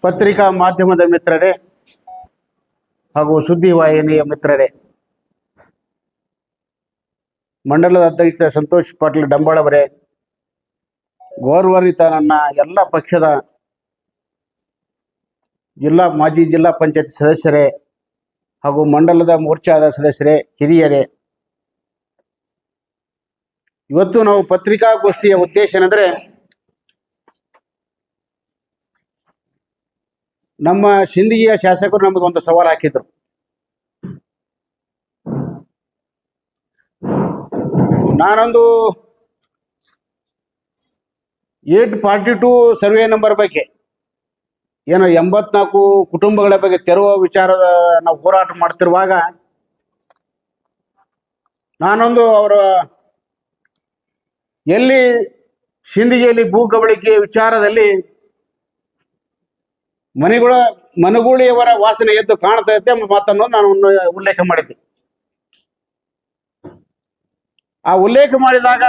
ಪತ್ರಿಕಾ ಮಾಧ್ಯಮದ ಮಿತ್ರರೇ ಹಾಗೂ ಸುದ್ದಿವಾಹಿನಿಯ ಮಿತ್ರರೇ. ಮಂಡಲದ ಅಧ್ಯಕ್ಷ ಸಂತೋಷ್ ಪಾಟೀಲ್ ಡಂಬಾಳವರೇ ಗೌರವಾನ್ವಿತ ನನ್ನ ಎಲ್ಲ ಪಕ್ಷದ ಜಿಲ್ಲಾ, ಮಾಜಿ ಜಿಲ್ಲಾ ಪಂಚಾಯತ್ ಸದಸ್ಯರೇ ಹಾಗೂ ಮಂಡಲದ ಮೋರ್ಚಾದ ಸದಸ್ಯರೇ, ಹಿರಿಯರೇ. ಇವತ್ತು ನಾವು ಪತ್ರಿಕಾಗೋಷ್ಠಿಯ ಉದ್ದೇಶ ಏನಂದ್ರೆ ನಮ್ಮ ಸಿಂದಗಿಯ ಶಾಸಕರು ನಮಗೆ ಒಂದು ಸವಾಲು ಹಾಕಿದ್ರು. ನಾನೊಂದು eight forty two survey number ಬಗ್ಗೆ, ಏನೋ ಎಂಬತ್ನಾಲ್ಕು ಕುಟುಂಬಗಳ ಬಗ್ಗೆ ತೆರುವ ವಿಚಾರದ ನಾವು ಹೋರಾಟ ಮಾಡ್ತಿರುವಾಗ ನಾನೊಂದು ಅವರ ಎಲ್ಲಿ ಸಿಂದಗಿಯಲ್ಲಿ ಭೂ ಕಬಳಿಕೆ ವಿಚಾರದಲ್ಲಿ ಮನೆಗಳ ಮನಗೂಳಿಯವರ ವಾಸನೆ ಎದ್ದು ಕಾಣ್ತಾ ಇದ್ದೆ ಮಾತನ್ನು ನಾನು ಉಲ್ಲೇಖ ಮಾಡಿದ್ದೆ. ಆ ಉಲ್ಲೇಖ ಮಾಡಿದಾಗ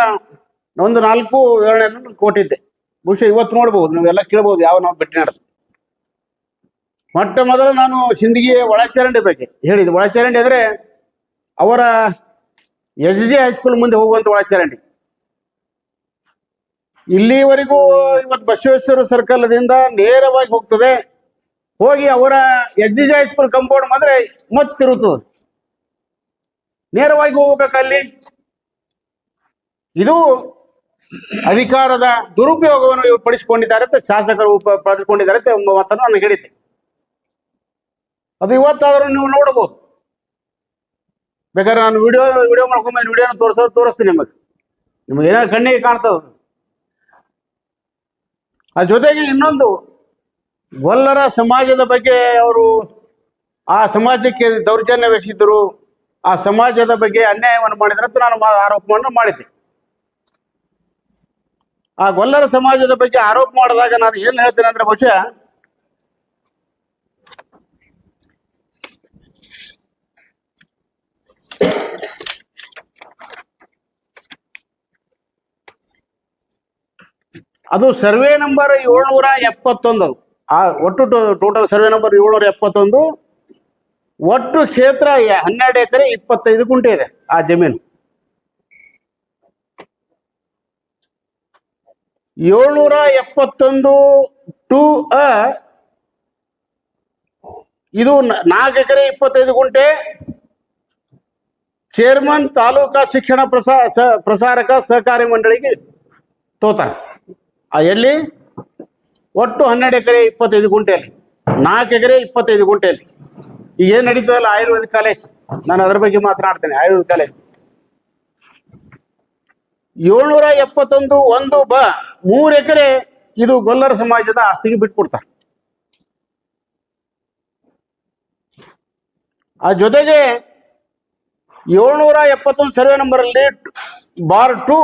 ಒಂದು ನಾಲ್ಕು ವಿವರಣೆಯನ್ನು ಕೊಟ್ಟಿದ್ದೆ. ಬಹುಶಃ ಇವತ್ತು ನೋಡ್ಬೋದು, ನೀವೆಲ್ಲ ಕೇಳ್ಬೋದು ಯಾವ ನಾವು ಭೇಟಿ ನಡೆದು. ಮೊಟ್ಟ ಮೊದಲು ನಾನು ಸಿಂದಗಿಯ ಒಳಚರಂಡಿ ಬಗ್ಗೆ ಹೇಳಿದ್ದು. ಒಳಚರಂಡಿ ಅಂದ್ರೆ ಅವರ ಎಸ್ ಜೆ ಹೈಸ್ಕೂಲ್ ಮುಂದೆ ಹೋಗುವಂತ ಒಳಚರಂಡಿ. ಇಲ್ಲಿವರೆಗೂ ಇವತ್ತು ಬಸವೇಶ್ವರ ಸರ್ಕಲ್ದಿಂದ ನೇರವಾಗಿ ಹೋಗ್ತದೆ. ಹೋಗಿ ಅವರ ಎಸ್ ಜಿ ಕಂಪೌಂಡ್ ಬಂದ್ರೆ ಮತ್ತಿರುತ್ತದೆ ನೇರವಾಗಿ ಹೋಗ್ಬೇಕಲ್ಲಿ ಇದು ಅಧಿಕಾರದ ದುರುಪಯೋಗವನ್ನು ಇವರು ಪಡಿಸಿಕೊಂಡಿದ್ದಾರೆ ಅಂತ ಶಾಸಕರು ಪಡಿಸಿಕೊಂಡಿದ್ದಾರೆ ಅಂತ ಮಾತನ್ನು ನಾನು ಹೇಳಿದ್ದೆ. ಅದು ಇವತ್ತಾದರೂ ನೀವು ನೋಡಬಹುದು ಬೇಕಾದ್ರೆ ನಾನು ವಿಡಿಯೋ ವಿಡಿಯೋ ಮಾಡ್ಕೊಂಬಂದು ವಿಡಿಯೋನ ತೋರಿಸೋದು ತೋರಿಸ್ತೀನಿ ನಿಮಗೆ. ನಿಮಗೆ ಏನಾದ್ರು ಕಣ್ಣಿಗೆ ಕಾಣ್ತದ. ಅದ್ರ ಜೊತೆಗೆ ಇನ್ನೊಂದು ಗೊಲ್ಲರ ಸಮಾಜದ ಬಗ್ಗೆ ಅವರು ಆ ಸಮಾಜಕ್ಕೆ ದೌರ್ಜನ್ಯವೆಸಿದ್ರು ಆ ಸಮಾಜದ ಬಗ್ಗೆ ಅನ್ಯಾಯವನ್ನು ಮಾಡಿದ್ರೆ ಅಂತ ನಾನು ಆರೋಪವನ್ನು ಮಾಡಿದ್ದೆ. ಆ ಗೊಲ್ಲರ ಸಮಾಜದ ಬಗ್ಗೆ ಆರೋಪ ಮಾಡಿದಾಗ ನಾನು ಏನ್ ಹೇಳ್ತೇನೆ ಅಂದ್ರೆ ಬಹುಶಃ ಅದು ಸರ್ವೆ ನಂಬರ್ ಏಳ್ನೂರ ಎಪ್ಪತ್ತೊಂದು ಆ ಒಟ್ಟು ಟೋಟಲ್ ಸರ್ವೆ ನಂಬರ್ ಏಳ್ನೂರ ಎಪ್ಪತ್ತೊಂದು. ಒಟ್ಟು ಕ್ಷೇತ್ರ ಹನ್ನೆರಡು ಎಕರೆ, ಇಪ್ಪತ್ತೈದು ಗುಂಟೆ ಇದೆ ಆ ಜಮೀನು. ಏಳ್ನೂರ ಎಪ್ಪತ್ತೊಂದು ಟು ಅ, ಇದು ನಾಲ್ಕು ಎಕರೆ, ಇಪ್ಪತ್ತೈದು ಗುಂಟೆ. ಚೇರ್ಮನ್ ತಾಲೂಕಾ ಶಿಕ್ಷಣ ಪ್ರಸಾ ಪ್ರಸಾರಕ ಸಹಕಾರಿ ಮಂಡಳಿಗೆ ತೋತಾರೆ. ಎಲ್ಲಿ? ಒಟ್ಟು ಹನ್ನೆರಡು ಎಕರೆ ಇಪ್ಪತ್ತೈದು ಗುಂಟೆಯಲ್ಲಿ, ನಾಲ್ಕು ಎಕರೆ ಇಪ್ಪತ್ತೈದು ಗುಂಟೆಯಲ್ಲಿ. ಈಗ ಏನ್ ನಡೀತದಲ್ಲ ಆಯುರ್ವೇದ ಕಾಲೇಜ್? ನಾನು ಅದ್ರ ಬಗ್ಗೆ ಮಾತನಾಡ್ತೇನೆ, ಆಯುರ್ವೇದ ಕಾಲೇಜ್. ಏಳ್ನೂರ ಎಪ್ಪತ್ತೊಂದು ಒಂದು ಬ ಮೂರು ಎಕರೆ ಇದು ಗೊಲ್ಲರ ಸಮಾಜದ ಆಸ್ತಿಗೆ ಬಿಟ್ಬಿಡ್ತಾರೆ. ಆ ಜೊತೆಗೆ ಏಳ್ನೂರ ಎಪ್ಪತ್ತೊಂದು ಸರ್ವೆ ನಂಬರ್ ಅಲ್ಲಿ ಬಾರ್ ಟು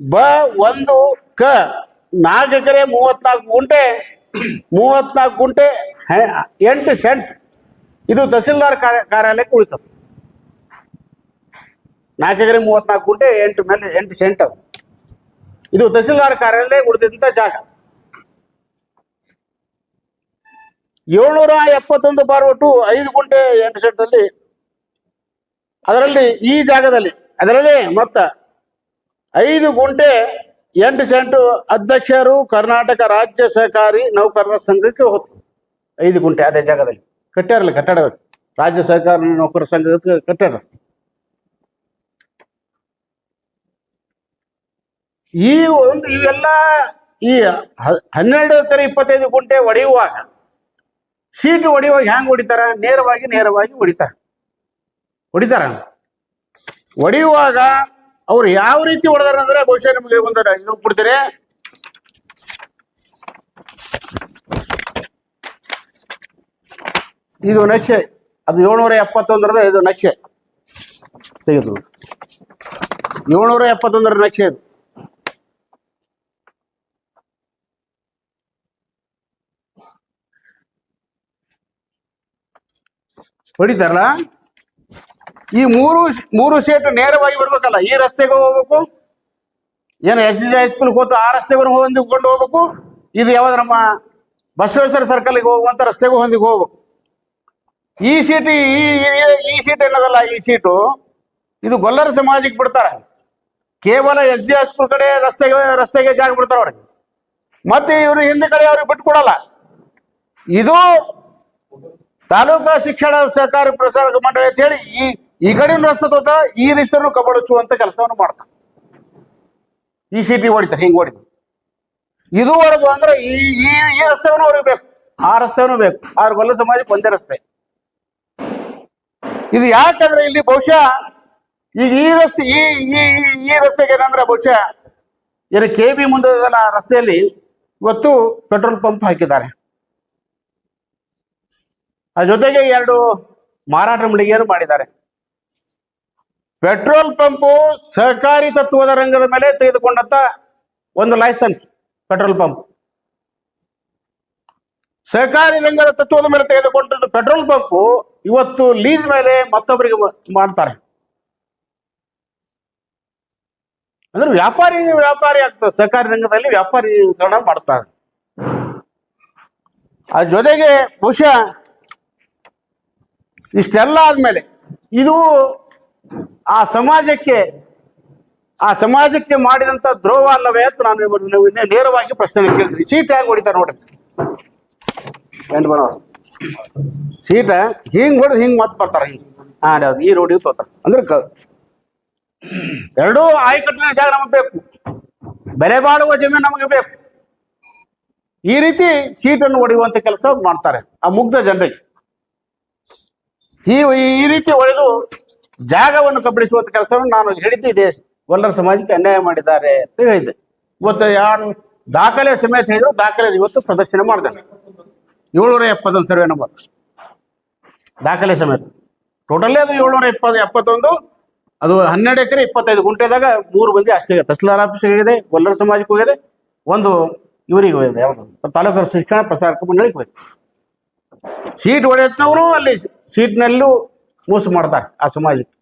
ಬ ಒಂದು ಕ ನಾಲ್ಕು ಎಕರೆ ಮೂವತ್ನಾಲ್ಕು ಗುಂಟೆ ಮೂವತ್ನಾಲ್ಕು ಗುಂಟೆ ಎಂಟು ಸೆಂಟ್ ಇದು ತಹಸೀಲ್ದಾರ್ ಕಾರ್ಯ, ಕಾರ್ಯಾಲಯಕ್ಕೆ ಉಳಿತದೆ. ನಾಲ್ಕು ಎಕರೆ ಮೂವತ್ನಾಲ್ಕು ಗುಂಟೆ, ಎಂಟು ಮೇಲೆ, ಎಂಟು ಸೆಂಟ್ ಅದು. ಇದು ತಹಸೀಲ್ದಾರ್ ಕಾರ್ಯಾಲಯ ಉಳಿದಂತ ಜಾಗ. ಏಳ್ನೂರ ಎಪ್ಪತ್ತೊಂದು ಬಾರ್ ಒಟ್ಟು ಐದು ಗುಂಟೆ ಎಂಟು ಸೆಂಟಲ್ಲಿ ಅದರಲ್ಲಿ ಈ ಜಾಗದಲ್ಲಿ, ಅದರಲ್ಲಿ ಮತ್ತ ಐದು ಗುಂಟೆ ಎಂಟು ಸೆಂಟು ಅಧ್ಯಕ್ಷರು ಕರ್ನಾಟಕ ರಾಜ್ಯ ಸಹಕಾರಿ ನೌಕರರ ಸಂಘಕ್ಕೆ ಹೋಗ್ತದೆ ಐದು ಗುಂಟೆ ಅದೇ ಜಾಗದಲ್ಲಿ. ಕಟ್ಟಾರಲ್ಲ ಕಟ್ಟಡ ರಾಜ್ಯ ಸರ್ಕಾರ ನೌಕರರ ಸಂಘಕ್ಕೆ ಕಟ್ಟಡ ಈ ಒಂದು ಇವೆಲ್ಲ ಈ ಹನ್ನೆರಡು ಎಕರೆ ಇಪ್ಪತ್ತೈದು ಗುಂಟೆ ಹೊಡೆಯುವಾಗ ಸೀಟ್ ಹೊಡೆಯುವಾಗ ಹ್ಯಾಂಗ್ ಹೊಡಿತಾರ? ನೇರವಾಗಿ ನೇರವಾಗಿ ಹೊಡಿತಾರ. ಹೊಡಿತಾರ. ಹೊಡೆಯುವಾಗ ಅವ್ರು ಯಾವ ರೀತಿ ಹೊಡೆದಾರ ಅಂದ್ರೆ ಬಹುಶಃ ನಿಮಗೆ ಒಂದು ಇದು ಕೊಡ್ತೀನಿ ಇದು ನಕ್ಷೆ, ಅದು ಏಳ್ನೂರ ಎಪ್ಪತ್ತೊಂದರದ ಇದು ನಕ್ಷೆ. ತೆಗೆದು ಏಳ್ನೂರ ಎಪ್ಪತ್ತೊಂದರ ನಕ್ಷೆ ಇದು. ಹೊಡಿತಾರಲ್ಲ? ಈ ಮೂರು ಮೂರು ಸೀಟ್ ನೇರವಾಗಿ ಬರ್ಬೇಕಲ್ಲ, ಈ ರಸ್ತೆಗೆ ಹೋಗ್ಬೇಕು. ಏನು ಎಸ್ ಜಿ ಹೈಸ್ಕೂಲ್ ಹೋತು ಆ ರಸ್ತೆಗೂ ಹೊಂದಿಕೊಂಡು ಹೋಗ್ಬೇಕು. ಇದು ಯಾವ್ದು ನಮ್ಮ ಬಸವೇಶ್ವರ ಸರ್ಕಲ್ಗೆ ಹೋಗುವಂತ ರಸ್ತೆಗೂ ಹೊಂದಿಗೆ ಹೋಗು ಈ ಸೀಟ್ ಈ, ಈ- ಈ ಸೀಟ್ ಏನದಲ್ಲ, ಈ ಸೀಟು ಇದು ಗೊಲ್ಲರ ಸಮಾಜಕ್ಕೆ ಬಿಡ್ತಾರೆ. ಕೇವಲ ಎಸ್ ಜಿ ಹೈಸ್ಕೂಲ್ ಕಡೆ ರಸ್ತೆಗೆ ರಸ್ತೆಗೆ ಜಾಗ ಬಿಡ್ತಾರೆ ಅವ್ರಿಗೆ. ಮತ್ತೆ ಇವರು ಹಿಂದೆ ಕಡೆ ಅವ್ರಿಗೆ ಬಿಟ್ಕೊಡಲ್ಲ. ಇದು ತಾಲೂಕಾ ಶಿಕ್ಷಣ ಸಹಕಾರಿ ಪ್ರಸಾರ ಮಂಡಳಿ ಅಂತ ಹೇಳಿ ಈ ಈ ಕಡೆನೂ ರಸ್ತೆ ಈ ರಸ್ತೆನೂ ಅಂತ ಕೆಲಸವನ್ನು ಮಾಡ್ತಾರೆ ಈ ಸೀಟಿ ಹೊಡಿತಾರೆ ಹಿಂಗ್ ಹೊಡಿತಾರೆ ಇದು ಹೊಡೆದು ಅಂದ್ರೆ ಈ ಈ ಈ ರಸ್ತೆಯನ್ನು ಅವ್ರಿಗೆ ಬೇಕು. ಆ ರಸ್ತೆನೂ ಬೇಕು. ಆದ್ರೆ ಗೊಲ್ಲ ಸಮಾಜಕ್ಕೆ ಒಂದೇ ರಸ್ತೆ. ಇದು ಯಾಕಂದ್ರೆ ಇಲ್ಲಿ ಬಹುಶಃ ಈಗ ಈ ರಸ್ತೆ, ಈ ಈ, ಈ- ರಸ್ತೆಗೆ ಏನಂದ್ರೆ ಬಹುಶಃ ಏನು ಕೆ ಬಿ ಮುಂದೆ ರಸ್ತೆಯಲ್ಲಿ ಇವತ್ತು ಪೆಟ್ರೋಲ್ ಪಂಪ್ ಹಾಕಿದ್ದಾರೆ. ಆ ಜೊತೆಗೆ ಎರಡು ಮಾರಾಟ ಮಳಿಗೆಯನ್ನು ಮಾಡಿದ್ದಾರೆ. ಪೆಟ್ರೋಲ್ ಪಂಪು ಸಹಕಾರಿ ತತ್ವದ ರಂಗದ ಮೇಲೆ ತೆಗೆದುಕೊಂಡಂತ ಒಂದು ಲೈಸೆನ್ಸ್, ಪೆಟ್ರೋಲ್ ಪಂಪ್. ಸಹಕಾರಿ ರಂಗದ ತತ್ವದ ಮೇಲೆ ತೆಗೆದುಕೊಂಡದ್ದು ಪೆಟ್ರೋಲ್ ಪಂಪ್ ಇವತ್ತು ಲೀಸ್ ಮೇಲೆ ಮತ್ತೊಬ್ಬರಿಗೆ ಮಾಡ್ತಾರೆ. ಅಂದ್ರೆ ವ್ಯಾಪಾರಿ ವ್ಯಾಪಾರಿ ಆಗ್ತದೆ. ಸಹಕಾರಿ ರಂಗದಲ್ಲಿ ವ್ಯಾಪಾರೀಕರಣ ಮಾಡ್ತಾರೆ. ಅದ್ರ ಜೊತೆಗೆ ಬಹುಶಃ ಇಷ್ಟೆಲ್ಲ ಆದ್ಮೇಲೆ ಇದು ಆ ಸಮಾಜಕ್ಕೆ ಆ ಸಮಾಜಕ್ಕೆ ಮಾಡಿದಂತ ದ್ರೋಹ ಅಲ್ಲವೇ ಅಂತ ನಾನು ನೇರವಾಗಿ ಪ್ರಶ್ನೆ ಕೇಳಿದ್ರಿ ಸೀಟ್ ಹೆಂಗ್ ಹೊಡಿತಾರೆ ನೋಡ್ರಿ. ಎಂಟು ಸೀಟ ಹಿಂಗ್ ಹೊಡೆದು ಹಿಂಗ್ ಮತ್ ಬರ್ತಾರ ಹಿಂಗ್. ಹಾ ಈ ರೋಡಿಗೆ ತೋತಾರ. ಅಂದ್ರೆ ಎರಡೂ ಆಯಕಟ್ಟಿನ ಜಾಗ ನಮಗೆ ಬೇಕು. ಬೆಲೆ ಬಾಳುವ ಜಮೀನು ನಮಗೆ ಬೇಕು. ಈ ರೀತಿ ಸೀಟನ್ನು ಹೊಡೆಯುವಂತ ಕೆಲಸ ಮಾಡ್ತಾರೆ ಆ ಮುಗ್ಧ ಜನರಿಗೆ. ಈ ಈ ರೀತಿ ಹೊಡೆದು ಜಾಗವನ್ನು ಕಬಳಿಸುವಂತ ಕೆಲಸವನ್ನು ನಾನು ಹೇಳಿದ್ದೆ ಗೊಲ್ಲರ ಸಮಾಜಕ್ಕೆ ಅನ್ಯಾಯ ಮಾಡಿದ್ದಾರೆ ಅಂತ ಹೇಳಿದ್ದೆ. ಇವತ್ತು ಯಾರು ದಾಖಲೆ ಸಮೇತ ಹೇಳಿದ್ರು, ದಾಖಲೆ ಇವತ್ತು ಪ್ರದರ್ಶನ ಮಾಡಿದ್ದಾರೆ ಏಳ್ನೂರ ಎಪ್ಪತ್ತೊಂದು ಸರ್ವೆ ನಂಬರ್. ದಾಖಲೆ ಸಮೇತ. ಟೋಟಲಿ ಅದು ಏಳ್ನೂರ ಎಪ್ಪತ್ತು, ಎಪ್ಪತ್ತೊಂದು, ಅದು ಹನ್ನೆರಡು ಎಕರೆ, ಇಪ್ಪತ್ತೈದು ಗುಂಟೆದಾಗ ಮೂರು ಮಂದಿ ಅಷ್ಟೇ ತಹಸೀಲ್ದಾರ್ ಆಫೀಸ್ಗೆ ಹೋಗಿದೆ ಗೊಲ್ಲರ ಸಮಾಜಕ್ಕೆ ಹೋಗಿದೆ, ಒಂದು ಇವರಿಗೆ ಹೋಗಿದೆ, ಯಾವುದು? ತಾಲೂಕು ಶಿಕ್ಷಣ ಪ್ರಸಾರ ಮಂಡಳಿಗೆ ಹೋಗಿದೆ. ಸೀಟ್ ಹೊಡೆಯತ್ನವರು ಅಲ್ಲಿ, ಸೀಟ್ನಲ್ಲೂ ಮೋಸ ಮಾಡ್ತಾರೆ ಆ ಸಮಾಜಕ್ಕೆ.